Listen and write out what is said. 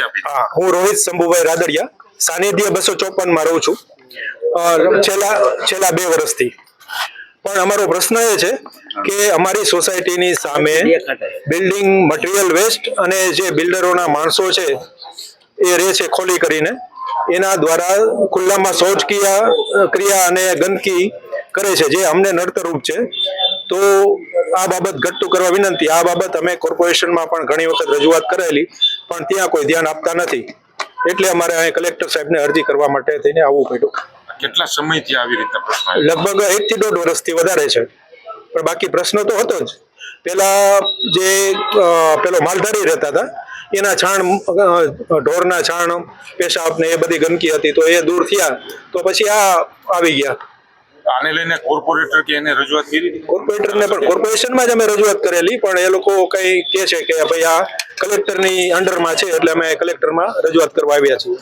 અરજી આપી હા, હું રોહિત શંભુભાઈ રાદડિયા, સાનિધ્ય બસો ચોપનમાં રહું છું. છેલ્લા છેલ્લા બે વર્ષથી. પણ અમારો પ્રશ્ન એ છે કે અમારી સોસાયટીની સામે બિલ્ડિંગ મટીરિયલ વેસ્ટ અને જે બિલ્ડરોના માણસો છે, એ રહે છે ખોલી કરીને. એના દ્વારા ખુલ્લામાં શૌચ ક્રિયા ક્રિયા અને ગંદકી કરે છે, જે અમને નડતરૂપ છે. તો આ બાબત ઘટતું કરવા વિનંતી. આ બાબત અમે કોર્પોરેશનમાં પણ ઘણી વખત રજૂઆત કરેલી. પણ ત્યાં કોઈ ધ્યાન આપતા નથી. એટલે અમારે અહીં કલેક્ટર સાહેબને અરજી કરવા માટે થઈને આવવું પડ્યું. કેટલા સમયથી આવી રીતના પ્રશ્ન લગભગ એક થી દોઢ વર્ષથી વધારે છે. પણ બાકી પ્રશ્ન તો હતો જ. પેલા જે પેલો માલધારી રહેતા હતા એના છાણ ઢોરના છાણ પેશાબ ને એ બધી ગંદકી હતી તો એ દૂર થયા તો પછી આ આવી ગયા. આને લઈને કોર્પોરેટર કે એને રજૂઆત કરી? કોર્પોરેટરને પણ કોર્પોરેશનમાં જ અમે રજૂઆત કરેલી પણ એ લોકો કઈ કહે છે કે ભાઈ આ કલેક્ટરની અંડરમાં છે એટલે અમે કલેક્ટરમાં રજૂઆત કરવા આવ્યા છીએ.